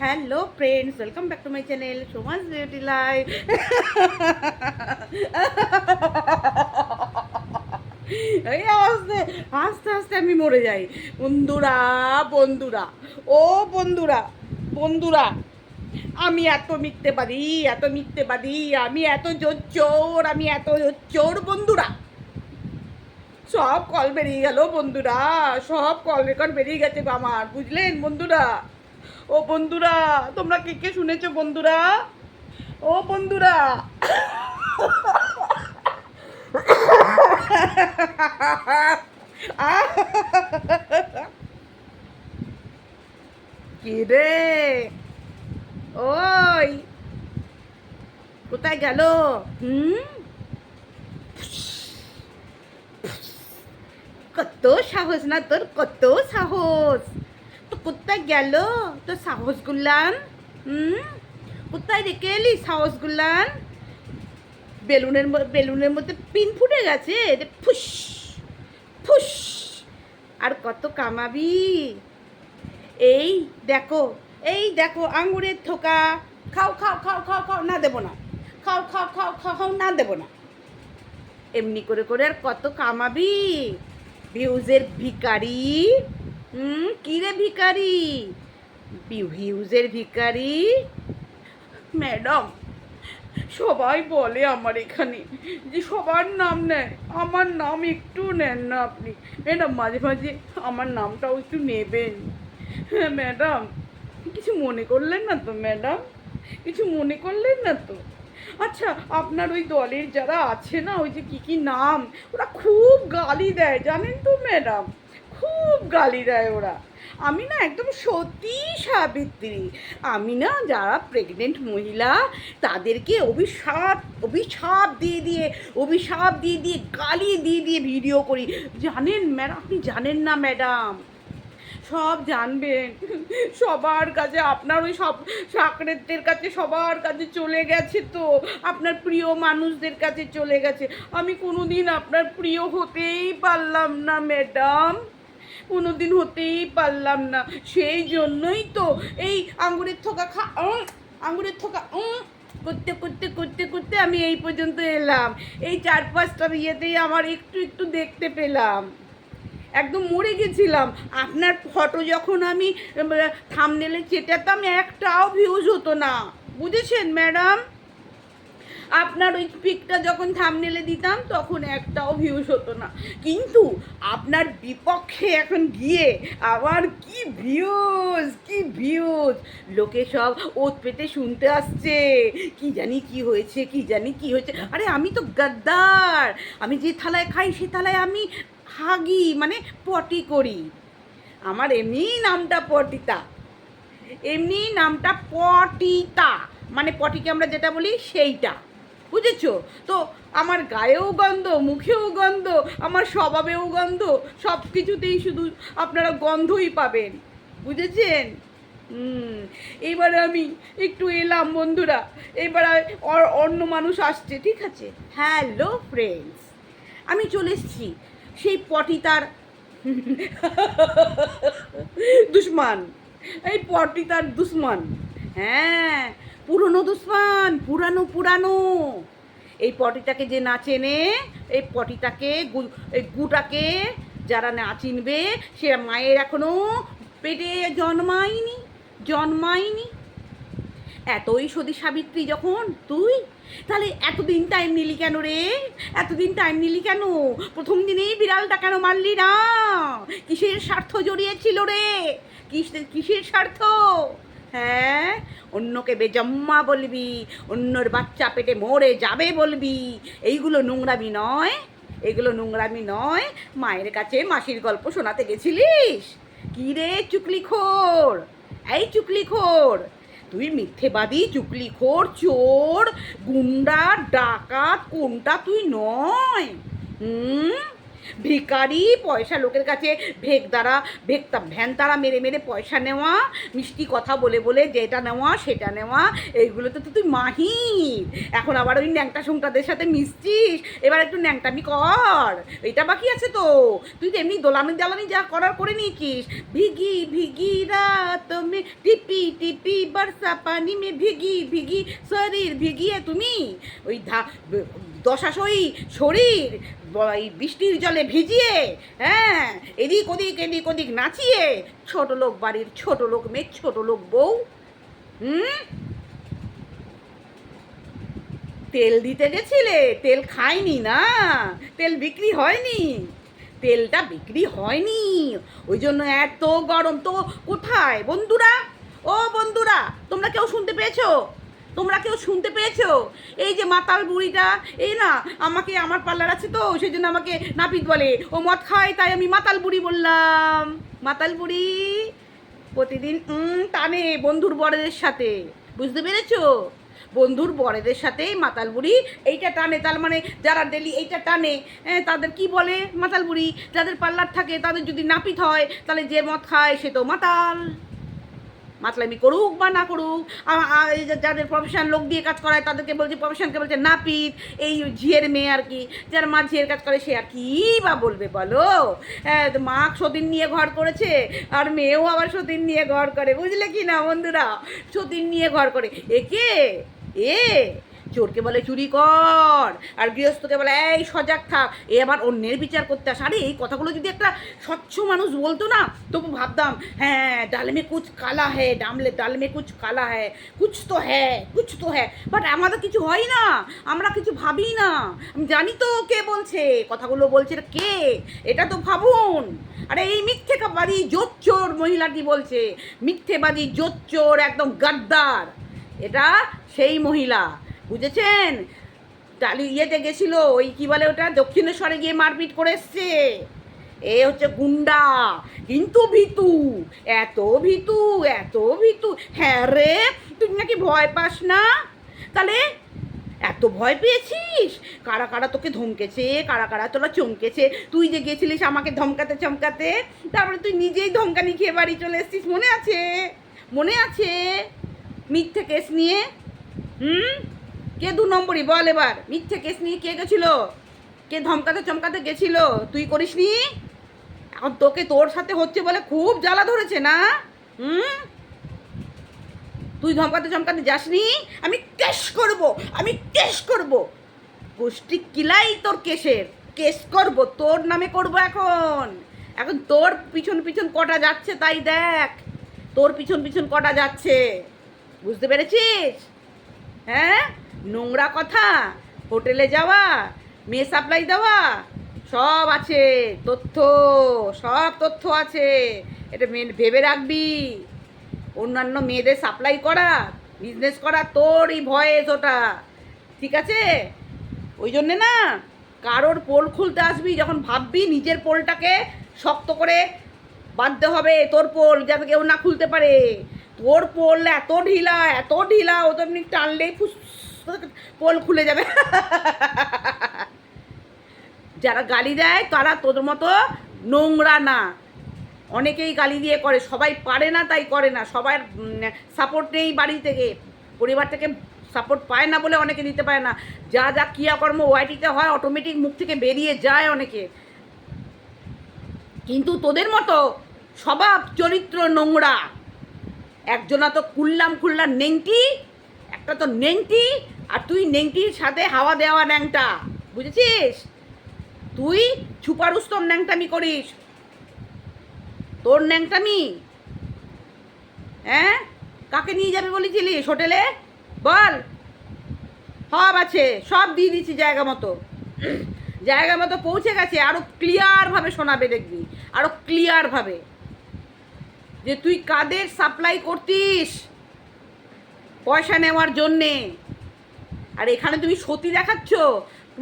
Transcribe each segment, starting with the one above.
Hello friends welcome back to my channel Samaj beauty life এই আস্তে আস্তে আস্তে আমি মরে যাই। বন্ধুরা বন্ধুরা, ও বন্ধুরা বন্ধুরা, আমি এত মিথ্যে পারি এত মিথ্যে পারি আমি এত জোর চোর আমি এত চোর বন্ধুরা। সব কল বেরিয়ে গেল বন্ধুরা, সব কল রেকর্ড বেরিয়ে গেছে আমার, বুঝলেন বন্ধুরা? ও বন্ধুরা, তোমরা কে কে শুনেছো বন্ধুরা? ও বন্ধুরা, কি রে? ওই, কোথায় গেল? হুম? কত সাহস না তোর, কত সাহস। তো কোথায় গেল তোর সাহস গুলান? হুম? কোথায় রেখে এলি সাহস গুলান? বেলুনের বেলুনের মধ্যে পিন ফুটে গেছে ফুস ফুস। আর কত কামাবি? এই দেখো এই দেখো আঙ্গুরের থোকা। খাও খাও খাও খাও খাও, না দেবো না। খাও খাও খাও খাও খাও, না দেবো না। এমনি করে করে আর কত কামাবি? ভিউজের ভিকারি হুম, কি রে ভিকারি ভিউজের ভিকারি ম্যাডাম, সবাই বলে আমার এখানে যে সবার নাম নেয়, আমার নাম একটু নেন না আপনি। ম্যাডাম, মাঝে মাঝে আমার নামটাও একটু নেবেন। হ্যাঁ ম্যাডাম, কিছু মনে করলেন না তো, ম্যাডাম? কিছু মনে করলেন না তো? আচ্ছা আপনার ওই দলের যারা আছে না, ওই যে কী কী নাম, ওরা খুব গালি দেয়, জানেন তো ম্যাডাম? খুব গালি দেয় ওরা। আমি না একদম সত্যি সাবিত্রী। আমি না যারা প্রেগনেন্ট মহিলা, তাদেরকে অভিশাপ অভিশাপ দিয়ে দিয়ে, অভিশাপ দিয়ে দিয়ে, গালি দিয়ে দিয়ে ভিডিও করি। জানেন ম্যাডাম, আপনি জানেন না ম্যাডাম? সব জানবেন। সবার কাছে আপনার ওই সব সাকরেতদের কাছে সবার কাছে চলে গেছে তো। আপনার প্রিয় মানুষদের কাছে চলে গেছে। আমি কোনো দিন আপনার প্রিয় হতেই পারলাম না ম্যাডাম। কোনো দিন হতেই পারলাম না। সেই জন্যই তো এই আঙুরের থোকা খা উম, আঙ্গুরের থোকা করতে করতে করতে করতে আমি এই পর্যন্ত এলাম। এই চার পাঁচটা ইয়েতেই আমার একটু একটু দেখতে পেলাম। একদম মরে গেছিলাম। আপনার ফটো যখন আমি থামনেলে চেটাতাম, একটাও ভিউজ হতো না। বুঝেছেন ম্যাডাম আপনার ওই পিকটা যখন থামনেলে দিতাম, তখন একটাও ভিউজ হতো না। কিন্তু আপনার বিপক্ষে এখন গিয়ে আবার কি ভিউজ কি ভিউজ লোকে সব ওত পেতে শুনতে আসছে। কি জানি কি হয়েছে, কি জানি কি হয়েছে। আরে আমি তো গাদ্দার। আমি যে থালায় খাই, সে থালায় আমি হাগি মানে পটি করি। আমার এমনি নামটা পটিতা। এমনি নামটা পটিতা। মানে পটিকে আমরা যেটা বলি সেইটা। বুঝেছ? তো আমার গায়েও গন্ধ, মুখেও গন্ধ, আমার স্বভাবেও গন্ধ সব কিছুতেই শুধু আপনারা গন্ধই পাবেন। বুঝেছেন? এবারে আমি একটু এলাম বন্ধুরা। এবার অন্য মানুষ আসছে, ঠিক আছে? হ্যালো ফ্রেন্ডস আমি চলে এসেছি। সেই পটি তার দুশ্মান, এই পটি তার দুশ্মন। হ্যাঁ পুরনো দুশ্মন, পুরানো পুরানো। এই পটিটাকে যে না চেনে, এই পটিটাকে এই গুটাকে যারা না চিনবে, সে মায়ের এখনও পেটে জন্মায়নি জন্মায়নি। এতই সতী সাবিত্রী যখন? তুই? তাহলে এতদিন টাইম নিলি কেন রে? এতদিন টাইম নিলি কেন? প্রথম দিনেই বিড়ালটা কেন মারলি না? কিসের স্বার্থ জড়িয়েছিল রে? কিসের কিসের স্বার্থ? হ্যাঁ? অন্যকে বেজম্মা বলবি, অন্যর বাচ্চা পেটে মরে যাবে বলবি। এইগুলো নোংরামি নয়। এগুলো নোংরামি নয়। মায়ের কাছে মাসির গল্প শোনাতে গেছিলিস? কি রে চুকলিখোর? এই চুকলিখোর! তুই মিথ্যেবাদী চুকলিখোর চোর গুন্ডা ডাকাত কোনটা তুই নয়? হুম? ভিকারি, পয়সা লোকের কাছে ভেক দ্বারা ভেক ভ্যান তারা মেরে মেরে পয়সা নেওয়া, মিষ্টি কথা বলে বলে যেটা নেওয়া, সেটা নেওয়া এইগুলোতে তো তুই মাহির। এখন আবার ওই ন্যাংটা সুংটাদের সাথে মিশছিস, এবার একটু ন্যাংটামি কর। এটা বাকি আছে তো। তুই তো এমনি দোলানি দালানি যা করার করে নিয়েছিস। ভিগি ভিগি রাত টিপি টিপি বর্ষা পানি মে, ভিগি ভিগি শরীর, ভিগিয়ে তুমি। ওই ধা দশাশয়ী শরীর এই বৃষ্টির জলে ভিজিয়ে হ্যাঁ এদিক ওদিক এদিক ওদিক নাচিয়ে, ছোট লোক বাড়ির ছোট লোক মেয়ে, ছোট লোক বউ, হুম? তেল দিতে গেছিলে, তেল খায়নি না, তেল বিক্রি হয়নি, তেলটা বিক্রি হয়নি, ওই জন্য এত গরম, তো কোথায় বন্ধুরা? ও বন্ধুরা, তোমরা কেউ শুনতে পেয়েছ? তোমরা কেউ শুনতে পেয়েছ? এই যে মাতাল বুড়িটা, এই না, আমাকে আমার পার্লার আছে তো, সেই জন্য আমাকে নাপিত বলে। ও মদ খায়, তাই আমি মাতাল বুড়ি বললাম। মাতাল বুড়ি প্রতিদিন টানে বন্ধুর বড়দের সাথে। বুঝতে পেরেছ? বন্ধুর বড়দের সাথে মাতাল বুড়ি এইটা টানে, তার মানে যারা ডেলি এইটা টানে তাদের কি বলে মাতাল বুড়ি? যাদের পার্লার থাকে, তাদের যদি নাপিত হয়, তাহলে যে মদ খায়, সে তো মাতাল। মাতলামি করুক বা না করুক যাদের প্রফেশন লোক দিয়ে কাজ করায় তাদেরকে বলছে প্রফেশনকে বলছে, নাপিত, এই ঝিয়ের মেয়ে আর কি, যার মা ঝিয়ের কাজ করে, সে আর কি বা বলবে বলো? হ্যাঁ মা সতীন নিয়ে ঘর করেছে, আর মেয়েও আবার সতীন নিয়ে ঘর করে, বুঝলে কি না বন্ধুরা? সতীন নিয়ে ঘর করে। একে এ? চোরকে বলে, চুরি কর! আর গৃহস্থকে বলে, এই, সজাগ থাক। এ আবার অন্যের বিচার করতে আসে। আরে, এই কথাগুলো যদি একটা স্বচ্ছ মানুষ বলতো না, তবু ভাবতাম হ্যাঁ ডাল মে কুচ কালা হ্যাঁ ডামলে, ডাল মে কুচ কালা হ্যাঁ কুছ তো হ্যাঁ কুছ তো হ্যাঁ বাট আমাদের কিছু হয় না, আমরা কিছু ভাবি না। আমি জানি তো কে বলছে, কথাগুলো বলছে এটা কে? এটা তো ভাবুন। আরে, এই মিথ্যে মিথ্যেবাদী জোচ্চোর মহিলাটি বলছে মিথ্যে মিথ্যেবাদী জোচ্চোর একদম গাদ্দার। এটা সেই মহিলা। বুঝেছেন? টালি ইয়েতে গেছিল, ওই কি বলে ওটা? দক্ষিণেশ্বরে গিয়ে মারপিট করে এসছে। এ হচ্ছে গুন্ডা। কিন্তু ভিতু, এত ভিতু এত ভিতু। হ্যাঁ রে, তুই নাকি ভয় পাস না? তাহলে এত ভয় পেয়েছিস? কারা কারা তোকে ধমকেছে? কারা কারা তোরা চমকেছে? তুই যে গেছিলিস আমাকে ধমকাতে চমকাতে, তারপরে তুই নিজেই ধমকানি খেয়ে বাড়ি চলে এসেছিস, মনে আছে? মনে আছে? মিথ্যে কেস নিয়ে? হুম? কে দু নম্বরই বল এবার? মিথ্যে কেস নিয়ে কে গেছিল? কে ধমকাতে চমকাতে গেছিল? তুই করিসনি? এখন তোকে তোর সাথে হচ্ছে বলে খুব জ্বালা ধরেছে, না? হুম? তুই ধমকাতে চমকাতে যাসনি? আমি কেস করব, আমি কেস করব। গোষ্ঠী কিলাই তোর কেসের। কেস করব, তোর নামে করব এখন। এখন তোর পিছন পিছন কটা যাচ্ছে তাই দেখ। তোর পিছন পিছন কটা যাচ্ছে। বুঝতে পেরেছিস? হ্যাঁ? নোংরা কথা, হোটেলে যাওয়া, মেয়ে সাপ্লাই দেওয়া, সব আছে, তথ্য, সব তথ্য আছে। এটা ভেবে রাখবি। অন্যান্য মেয়েদের সাপ্লাই করা বিজনেস করা তোরই ভয়েস ওটা। ঠিক আছে? ওই জন্যে না, কারোর পোল খুলতে আসবি, যখন ভাববি নিজের পোলটাকে শক্ত করে বাঁধতে হবে, তোর পোল, যাতে কেউ না খুলতে পারে। তোর পোল এত ঢিলা এত ঢিলা ও তো এমনি টানলেই ফুস পোল খুলে যাবে। যারা গালি দেয়, তারা তোদের মতো নোংরা না। অনেকেই গালি দিয়ে করে, সবাই পারে না, তাই করে না। সবার সাপোর্ট নেই বাড়ি থেকে। পরিবার থেকে সাপোর্ট পায় না বলে অনেকে দিতে পারে না। যা যা ক্রিয়াকর্ম ওয়াইটিতে হয় অটোমেটিক মুখ থেকে বেরিয়ে যায় অনেকে। কিন্তু তোদের মতো স্বভাব চরিত্র নোংরা। একজনা তো কুল্লাম খুল্লার নেংটি, একটা তো নেংটি আর তুই নেংটির সাথে হাওয়া দেওয়া ন্যাংটা, বুঝেছিস? তুই ছুপারুস্তম ন্যাংটামি করিস। তোর ন্যাংটামি হ্যাঁ? কাকে নিয়ে যাবে বলেছিলিস হোটেলে? বল। সব আছে, সব দিয়ে দিচ্ছি জায়গা মতো। জায়গা মতো পৌঁছে গেছে আরও ক্লিয়ারভাবে শোনাবে দেখবি আরও ক্লিয়ারভাবে যে তুই কাদের সাপ্লাই করতিস? পয়সা নেওয়ার জন্যে। আর এখানে তুমি সতী দেখাচ্ছ?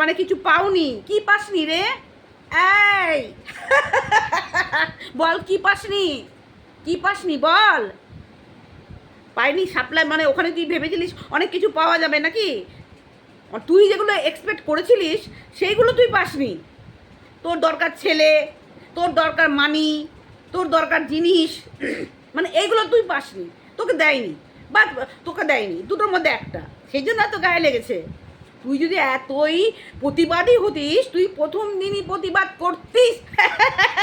মানে কিছু পাওনি। কি পাসনি রে? এই! বল, কি পাসনি? কি পাসনি? বল! পাইনি সাপ্লাই মানে ওখানে তুই ভেবেছিলিস অনেক কিছু পাওয়া যাবে নাকি? তুই যেগুলো এক্সপেক্ট করেছিলিস, সেইগুলো তুই পাসনি। তোর দরকার ছেলে, তোর দরকার মানি তোর দরকার জিনিস মানে এইগুলো তুই পাসনি। তোকে দেয়নি। বা তোকে দেয়নি। দুটোর মধ্যে একটা। সেই জন্য এত গায়ে লেগেছে। তুই যদি এতই প্রতিবাদী হতিস, তুই প্রথম দিনই প্রতিবাদ করতিস।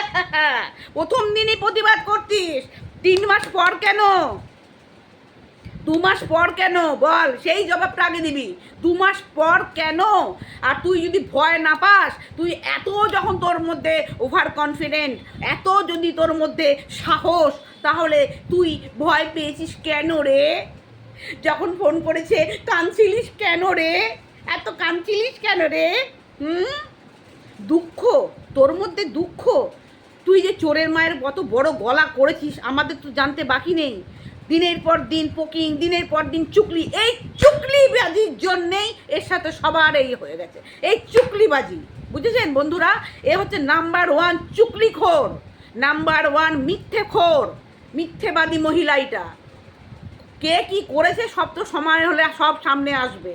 প্রথম দিনই প্রতিবাদ করতিস। তিন মাস পর কেন? দু মাস পর কেন? বল, সেই জবাবটা আগে দিবি। দু মাস পর কেন? আর তুই যদি ভয় না পাস, তুই এত যখন তোর মধ্যে ওভার কনফিডেন্ট এত যদি তোর মধ্যে সাহস, তাহলে তুই ভয় পেয়েছিস কেন রে? যখন ফোন করেছে, কাঁদছিলিস কেন রে? এত কাঁদছিলিস কেন রে? হুম? দুঃখ, তোর মধ্যে দুঃখ? তুই যে চোরের মায়ের কত বড় গলা করেছিস, আমাদের তো জানতে বাকি নেই। দিনের পর দিন পোকিং, দিনের পর দিন চুকলি, এই চুকলিবাজির জন্যেই এর সাথে সবার এই হয়ে গেছে। এই চুকলিবাজি, বুঝেছেন বন্ধুরা? এ হচ্ছে নাম্বার ওয়ান চুকলি চুকলিখোর, নাম্বার ওয়ান মিথ্যেখোর, মিথ্যেবাদী মহিলা এটা কে কি করেছে সব তো সময় হলে সব সামনে আসবে,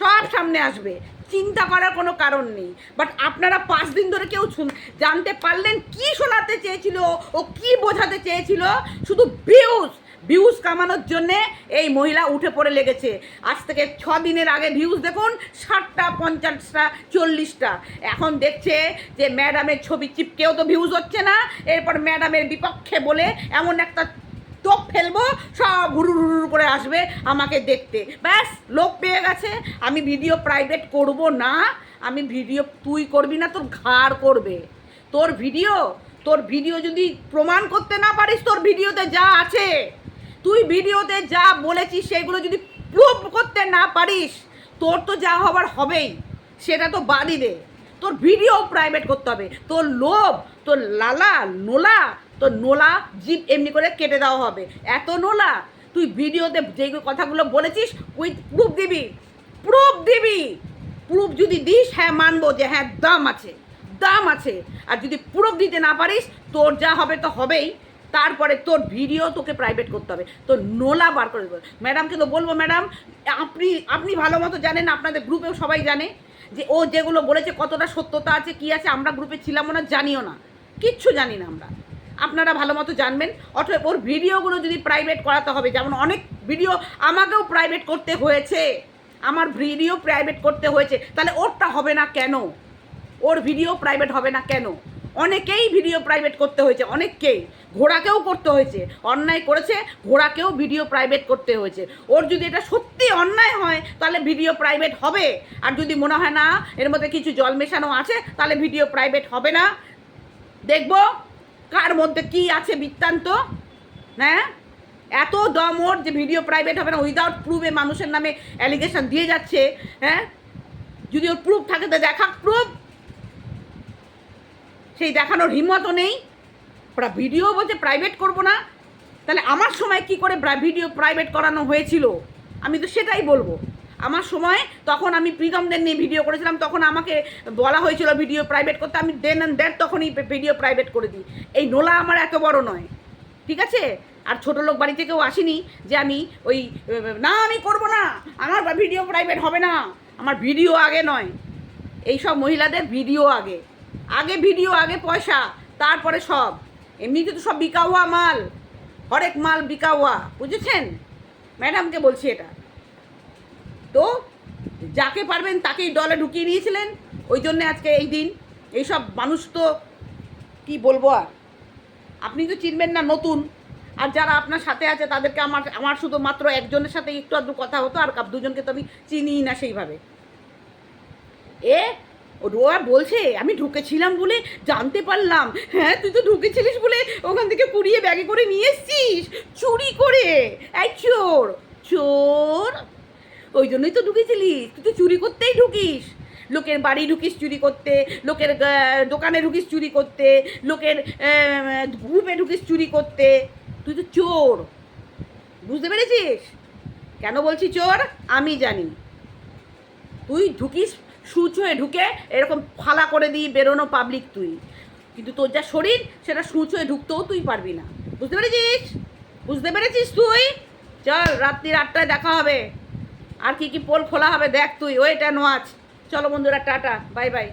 সব সামনে আসবে। চিন্তা করার কোনো কারণ নেই। বাট আপনারা পাঁচ দিন ধরে কেউ শুন জানতে পারলেন কি শোনাতে চেয়েছিল, ও কি বোঝাতে চেয়েছিল? শুধু ভিউজ ভিউজ কামানোর জন্যে এই মহিলা উঠে পড়ে লেগেছে। আজ থেকে ছ দিনের আগে ভিউজ দেখুন, ষাটটা, পঞ্চাশটা, চল্লিশটা। এখন দেখছে যে ম্যাডামের ছবি চিপকেও তো ভিউজ হচ্ছে না। এরপর ম্যাডামের বিপক্ষে বলে এমন একটা টোপ ফেলব, সব হুরু হুরু করে আসবে আমাকে দেখতে। ব্যাস, লোক পেয়ে গেছে। আমি ভিডিও প্রাইভেট করব না। আমি ভিডিও তুই করবি না, তোর ঘাড় করবে। তোর ভিডিও তোর ভিডিও যদি প্রমাণ করতে না পারিস, তোর ভিডিওতে যা আছে। তুই ভিডিওতে যা বলেছিস, সেগুলো যদি প্রুভ করতে না পারিস, তোর তো যা হবার হবেই। সেটা তো বাদই দে। তোর ভিডিও প্রাইভেট করতে হবে। তোর লোভ, তোর লালা, নোলা তোর নোলা জিপ এমনি করে কেটে দেওয়া হবে। এত নোলা? তুই ভিডিওতে যে কথাগুলো বলেছিস উইথ প্রুফ দিবি প্রুফ দিবি। প্রুফ যদি দিস হ্যাঁ মানবো যে হ্যাঁ দাম আছে দাম আছে। আর যদি প্রুফ দিতে না পারিস, তোর যা হবে তো হবেই। তারপরে তোর ভিডিও তোকে প্রাইভেট করতে হবে। তো নোলা বার করে দেবে। ম্যাডামকে তো বলব, ম্যাডাম, আপনি আপনি ভালো মতো জানেন, আপনাদের গ্রুপেও সবাই জানে যে ও যেগুলো বলেছে, কতটা সত্যতা আছে, কি আছে, আমরা গ্রুপে ছিলামও না, জানিও না। কিচ্ছু জানি না আমরা। আপনারা ভালো মতো জানবেন। অথবা ওর ভিডিওগুলো যদি প্রাইভেট করাতে হবে, যেমন অনেক ভিডিও আমাকেও প্রাইভেট করতে হয়েছে। আমার ভিডিও প্রাইভেট করতে হয়েছে। তাহলে ওরটা হবে না কেন? ওর ভিডিও প্রাইভেট হবে না কেন? অনেকেই ভিডিও প্রাইভেট করতে হয়েছে অনেককেই ঘোড়াকেও করতে হয়েছে। অন্যায় করেছে, ঘোড়াকেও ভিডিও প্রাইভেট করতে হয়েছে। ওর যদি এটা সত্যি অন্যায় হয়, তাহলে ভিডিও প্রাইভেট হবে। আর যদি মনে হয় না, এর মধ্যে কিছু জল মেশানো আছে, তাহলে ভিডিও প্রাইভেট হবে না। দেখব। কার মধ্যে কি আছে বৃত্তান্ত? হ্যাঁ? এত দম যে ভিডিও প্রাইভেট হবে না উইদাউট প্রুফে মানুষের নামে অ্যালিগেশন দিয়ে যাচ্ছে হ্যাঁ? যদি ওর প্রুফ থাকে, তো দেখা প্রুফ সেই দেখানোর হিম্মতও নেই। ওরা ভিডিও বলছে প্রাইভেট করব না। তাহলে আমার সময় কি করে ভিডিও প্রাইভেট করানো হয়েছিল? আমি তো সেটাই বলব। আমার সময়, তখন আমি প্রীতমদের নিয়ে ভিডিও করেছিলাম, তখন আমাকে বলা হয়েছিল ভিডিও প্রাইভেট করতে, আমি দেন অ্যান্ড দেন তখনই ভিডিও প্রাইভেট করে দিই। এই নোলা আমার এত বড় নয়, ঠিক আছে? আর ছোটো লোক বাড়ি থেকেও আসিনি যে আমি ওই, না, আমি করব না, আমার ভিডিও প্রাইভেট হবে না, আমার ভিডিও আগে নয়। এই সব মহিলাদের ভিডিও আগে আগে ভিডিও আগে পয়সা, তারপরে সব। এমনিতে তো সব বিকাওয়া মাল, হরেক মাল বিকাওয়া, বুঝেছেন? ম্যাডামকে বলছি এটা। তো যাকে পারবেন তাকেই দলে ঢুকিয়ে নিয়েছিলেন। ওই জন্যে আজকে এই দিন এইসব মানুষ তো কি বলব আর? আপনি তো চিনবেন না নতুন। আর যারা আপনার সাথে আছে তাদেরকে আমার আমার শুধু মাত্র একজনের সাথে একটু আধটু কথা হতো, আর দুজনকে তো আমি চিনিই না সেইভাবে। এ রোয়া বলছে, আমি ঢুকেছিলাম বলে জানতে পারলাম। হ্যাঁ তুই তো ঢুকেছিলিস বলে ওখান থেকে কুড়িয়ে ব্যাগে করে নিয়ে এসছিস। চুরি করে। এই চোর চোর। ওই জন্যই তো ঢুকেছিলিস তুই তো চুরি করতেই ঢুকিস। লোকের বাড়ি ঢুকিস চুরি করতে, লোকের দোকানে ঢুকিস চুরি করতে, লোকের গ্রুপে ঢুকিস চুরি করতে। তুই তো চোর। বুঝতে পেরেছিস? কেন বলছি চোর? আমি জানি। তুই ঢুকিস, সুচ হয়ে ঢুকে এরকম ফালা করে দিই বেরোনো পাবলিক তুই। কিন্তু তোর যা শরীর, সেটা সুচ হয়ে ঢুকতেও তুই পারবি না। বুঝতে পেরেছিস? বুঝতে পেরেছিস তুই? চল, রাত্রির আটটায় দেখা হবে। আর কি কি পোল খোলা হবে দেখ তুই, ওইটা নোয়াজ। চলো বন্ধুরা, টাটা, বাই বাই।